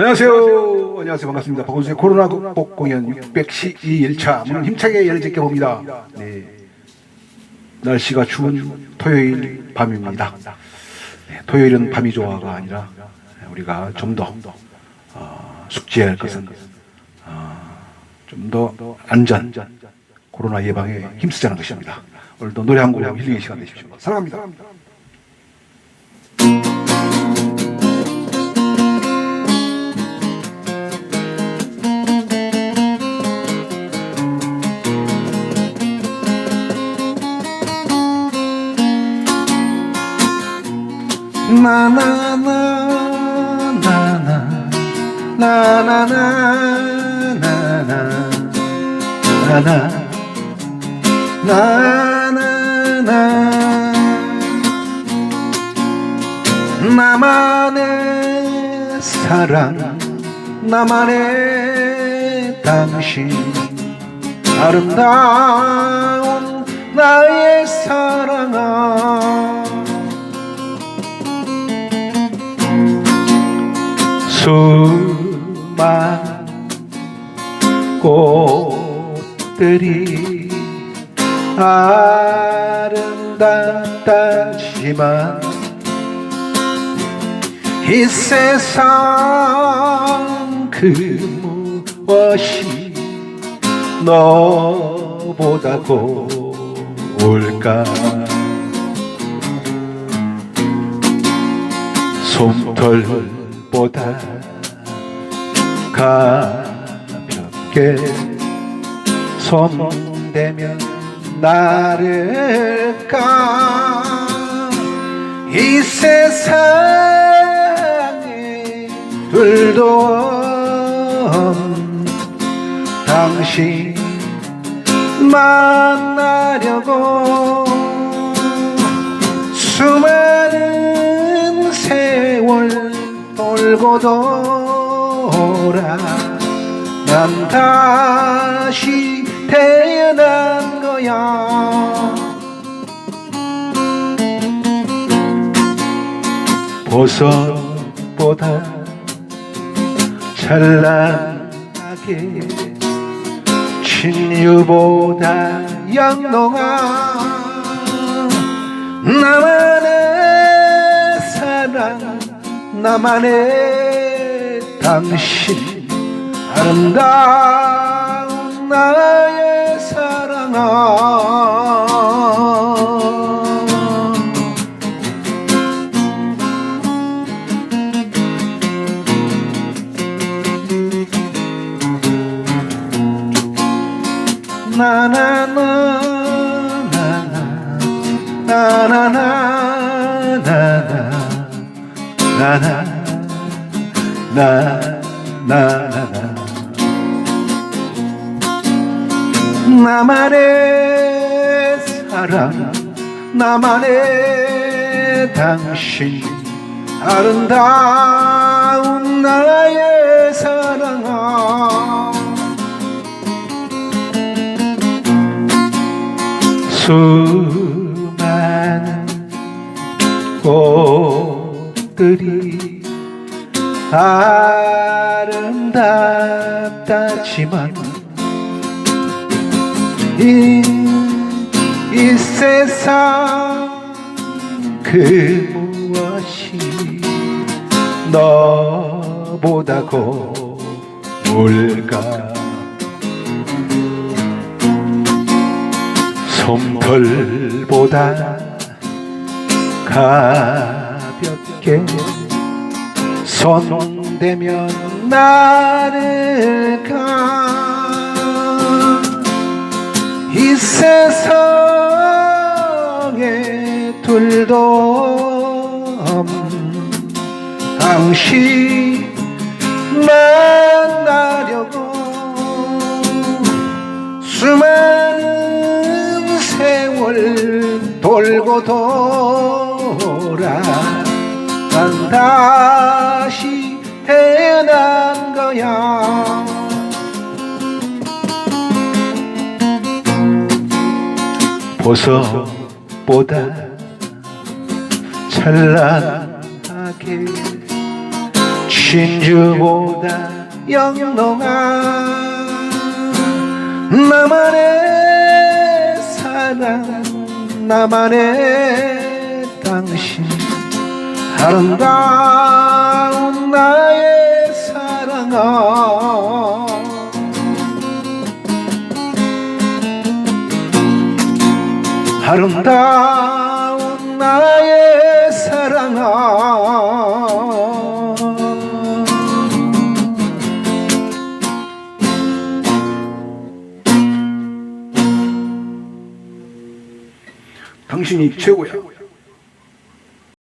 안녕하세요. 안녕하세요. 반갑습니다. 박원수의 코로나 극복 공연 612일차 문을 힘차게 열어제껴 봅니다. 네. 날씨가 추운 토요일 밤입니다. 네, 토요일은 밤이 좋아가 아니라 우리가 좀더 어, 숙지해야 할 것은 어, 좀더 안전, 코로나 예방에 힘쓰자는 것입니다. 오늘도 노래 한곡 힐링의 시간 되십시오. 사랑합니다. 나만의 사랑 나만의 당신 아름다운 나의 사랑아 수많은 꽃들이 아름답다지만 이 세상 그 무엇이 너보다 고울까? 솜털 보다 가볍게 손대면 나를 까? 이 세상에 둘도 없는 당신 만나려고 수많은 돌고 돌아 난 다시 태어난 거야. 보석보다 찬란하게 진유보다 영롱한 나만 나만의 당신 아름다운 나의 사랑아. 나나 나나 나나나나. 나만의 사랑 나만의 당신 아름다운 나의 사랑아. 수 아름답다지만 이, 이 세상 그 무엇이 너보다 고울까? 솜털보다 가볍게 손대면 나를까 이 세상에 둘도 없는 당신 만나려고 수많은 세월 돌고 돌아 난 다시 태어난 거야. 보석보다 찬란하게 신주보다 영롱한 나만의 사랑 나만의 당신 아름다운 나의 사랑아. 아름다운 나의 사랑아. 당신이 최고야